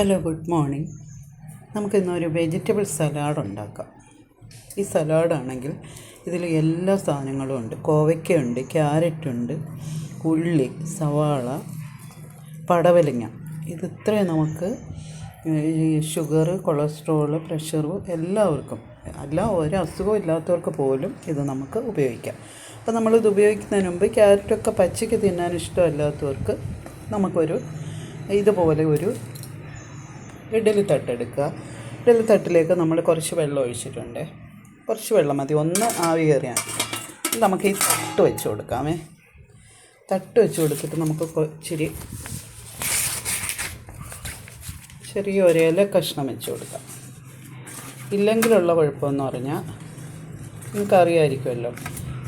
Hello good morning. നമുക്കിന്നൊരു vegetable salad ഉണ്ടാക്കാം ഈ സലാഡാണെങ്കിൽ ഇതിൽ എല്ലാ സാധനങ്ങളും ഉണ്ട്. കോവയ്ക്കയുണ്ട് ക്യാരറ്റുണ്ട് ഉള്ളി സവാള പടവലങ്ങ. ഇത് ഇത്രയും നമുക്ക് ഈ ഷുഗർ കൊളസ്ട്രോൾ പ്രഷർ എല്ലാവർക്കും അല്ല ഒരു അസുഖം ഇല്ലാത്തവർക്ക് പോലും ഇത് നമുക്ക് ഉപയോഗിക്കാം. അപ്പോൾ നമ്മളിത് ഉപയോഗിക്കുന്നതിന് മുമ്പ് ക്യാരറ്റൊക്കെ പച്ചയ്ക്ക് തിന്നാൻ ഇഷ്ടമല്ലാത്തവർക്ക് നമുക്കൊരു ഇതുപോലെ ഒരു ഇഡലി തട്ടെടുക്കുക. ഇഡലി തട്ടിലേക്ക് നമ്മൾ കുറച്ച് വെള്ളം ഒഴിച്ചിട്ടുണ്ട്. കുറച്ച് വെള്ളം മതി. ഒന്ന് ആവി കയറിയാൽ നമുക്ക് ഈ തട്ട് വെച്ച് കൊടുക്കാമേ. തട്ട് വെച്ച് കൊടുത്തിട്ട് നമുക്ക് ഇച്ചിരി ചെറിയ ഇല കഷ്ണം വെച്ച് കൊടുക്കാം. ഇല്ലെങ്കിലുള്ള കുഴപ്പമെന്ന് പറഞ്ഞാൽ നിങ്ങൾക്കറിയായിരിക്കുമല്ലോ.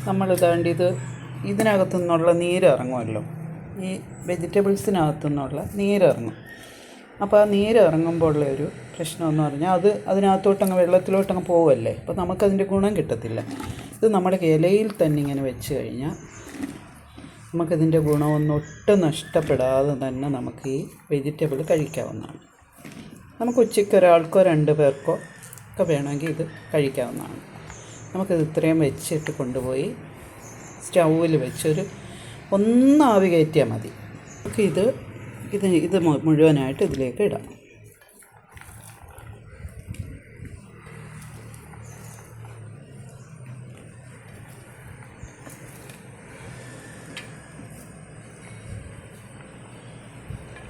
നമ്മൾ ഇതാണ്ട് ഇത് ഇതിനകത്തു നിന്നുള്ള നീരിറങ്ങുമല്ലോ ഈ വെജിറ്റബിൾസിനകത്തു നിന്നുള്ള നീരിറങ്ങും അപ്പോൾ ആ നീര് ഇറങ്ങുമ്പോൾ ഉള്ള ഒരു പ്രശ്നമെന്ന് പറഞ്ഞാൽ അത് അതിനകത്തോട്ടങ്ങ് വെള്ളത്തിലോട്ടങ്ങ് പോവല്ലേ? അപ്പോൾ നമുക്കതിന്റെ ഗുണം കിട്ടത്തില്ല. ഇത് നമ്മുടെ ഇലയിൽ തന്നെ ഇങ്ങനെ വെച്ച് കഴിഞ്ഞാൽ നമുക്കിതിന്റെ ഗുണമൊന്നും ഒട്ടും നഷ്ടപ്പെടാതെ തന്നെ നമുക്ക് ഈ വെജിറ്റബിൾ കഴിക്കാവുന്നതാണ്. നമുക്ക് ഉച്ചയ്ക്ക് ഒരാൾക്കോ രണ്ട് പേർക്കോ ഒക്കെ വേണമെങ്കിൽ ഇത് കഴിക്കാവുന്നതാണ്. നമുക്കിത് ഇത്രയും വെച്ചിട്ട് കൊണ്ടുപോയി സ്റ്റൗവിൽ വെച്ചൊരു ഒന്നാവി കയറ്റിയാൽ മതി. നമുക്ക് ഇത് ഇത് മുഴുവനായിട്ട് ഇതിലേക്ക് ഇടാം.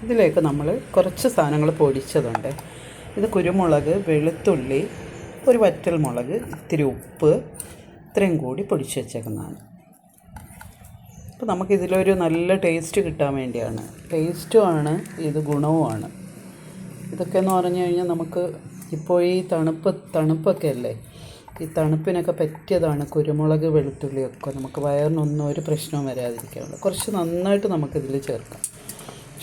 ഇതിലേക്ക് നമ്മൾ കുറച്ച് സാധനങ്ങൾ പൊടിച്ചതുണ്ട്. ഇത് കുരുമുളക് വെളുത്തുള്ളി ഒരു വറ്റൽ മുളക് ഇത്തിരി ഉപ്പ് ഇത്രയും കൂടി പൊടിച്ച് വെച്ചേക്കുന്നതാണ്. അപ്പോൾ നമുക്കിതിലൊരു നല്ല ടേസ്റ്റ് കിട്ടാൻ വേണ്ടിയാണ്. ടേസ്റ്റുമാണ് ഇത് ഗുണവുമാണ് ഇതൊക്കെ എന്ന് പറഞ്ഞു കഴിഞ്ഞാൽ നമുക്ക് ഇപ്പോൾ ഈ തണുപ്പ് തണുപ്പൊക്കെ അല്ലേ ഈ തണുപ്പിനൊക്കെ പറ്റിയതാണ് കുരുമുളക് വെളുത്തുള്ളിയൊക്കെ. നമുക്ക് വയറിനൊന്നും ഒരു പ്രശ്നവും വരാതിരിക്കാനുള്ളത് കുറച്ച് നന്നായിട്ട് നമുക്കിതിൽ ചേർക്കാം.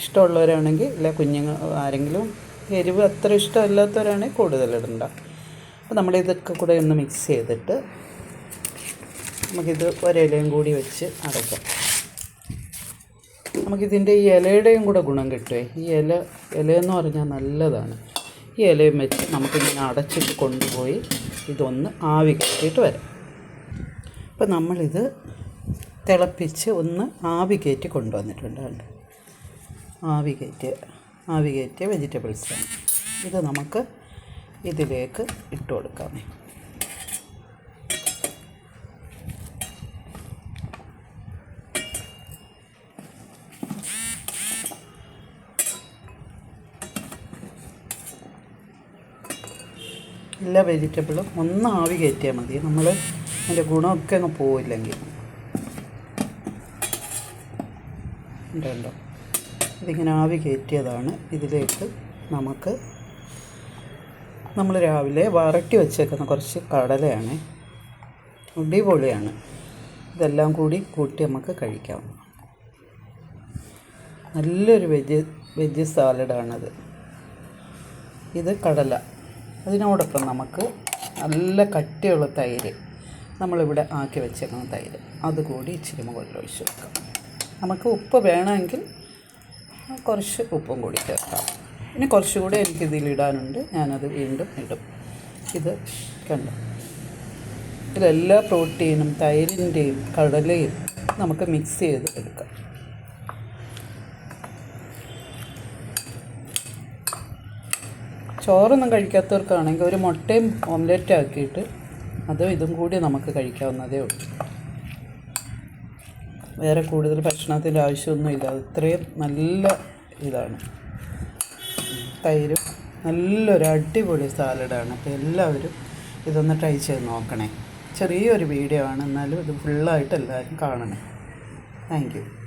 ഇഷ്ടമുള്ളവരാണെങ്കിൽ ഇല്ല കുഞ്ഞുങ്ങൾ ആരെങ്കിലും എരിവ് അത്ര ഇഷ്ടമല്ലാത്തവരാണെങ്കിൽ കൂടുതലിടണ്ട അപ്പോൾ നമ്മളിതൊക്കെ കൂടെ ഒന്ന് മിക്സ് ചെയ്തിട്ട് നമുക്കിത് ഒരിലയും കൂടി വെച്ച് അടയ്ക്കാം. നമുക്കിതിന്റെ ഈ ഇലയുടെയും കൂടെ ഗുണം കിട്ടുമേ ഈ ഇല ഇലയെന്ന് പറഞ്ഞാൽ നല്ലതാണ്. ഈ ഇലയും വെച്ച് നമുക്കിങ്ങനെ അടച്ചിട്ട് കൊണ്ടുപോയി ഇതൊന്ന് ആവി കയറ്റിയിട്ട് വരാം. അപ്പോൾ നമ്മളിത് തിളപ്പിച്ച് ഒന്ന് ആവി കയറ്റി കൊണ്ടുവന്നിട്ടുണ്ട് കണ്ട്? ആവി കയറ്റിയ ആവി കയറ്റിയ വെജിറ്റബിൾസാണ്. ഇത് നമുക്ക് ഇതിലേക്ക് ഇട്ട് കൊടുക്കാമേ. എല്ലാ വെജിറ്റബിളും ഒന്ന് ആവി കയറ്റിയാൽ മതി. നമ്മൾ അതിന്റെ ഗുണമൊക്കെ അങ്ങ് പോവില്ലെങ്കിൽ. ഉണ്ടല്ലോ. ഇതിങ്ങനെ ആവി കയറ്റിയതാണ്. ഇതിലേക്ക് നമുക്ക് നമ്മൾ രാവിലെ വറട്ടി വെച്ചേക്കുന്ന കുറച്ച് കടലയാണ്. അടിപൊളിയാണ്. ഇതെല്ലാം കൂടി കൂട്ടി നമുക്ക് കഴിക്കാം. നല്ലൊരു വെജ് വെജ് സാലഡാണത്. ഇത് കടല. അതിനോടൊപ്പം നമുക്ക് നല്ല കട്ടിയുള്ള തൈര് നമ്മളിവിടെ ആക്കി വെച്ചേക്കുന്ന തൈര്. അതുകൂടി ഇച്ചിരി മുകളിൽ ഒഴിച്ച് വെക്കാം. നമുക്ക് ഉപ്പ് വേണമെങ്കിൽ കുറച്ച് ഉപ്പും കൂടി ചേർക്കാം. ഇനി കുറച്ചുകൂടി എനിക്ക് ഇതിലിടാനുണ്ട് ഞാനത് വീണ്ടും ഇടും. ഇത് കണ്ടു? ഇതിലെല്ലാ പ്രോട്ടീനും തൈരിന്റെയും കടലയും നമുക്ക് മിക്സ് ചെയ്ത് എടുക്കാം ചോറൊന്നും കഴിക്കാത്തവർക്കാണെങ്കിൽ ഒരു മുട്ടയും ഓംലെറ്റ് ആക്കിയിട്ട് അതും ഇതും കൂടി നമുക്ക് കഴിക്കാവുന്നതേ ഉള്ളൂ. വേറെ കൂടുതൽ ഭക്ഷണത്തിന്റെ ആവശ്യമൊന്നുമില്ല ഇത്രയും നല്ല ഇതാണ്. തൈരും നല്ലൊരു അടിപൊളി സാലഡാണ്. അപ്പോൾ എല്ലാവരും ഇതൊന്ന് ട്രൈ ചെയ്ത് നോക്കണേ. ചെറിയൊരു വീഡിയോ ആണ്. എന്നാലും ഇത് ഫുള്ളായിട്ട് എല്ലാവരും കാണണേ. താങ്ക്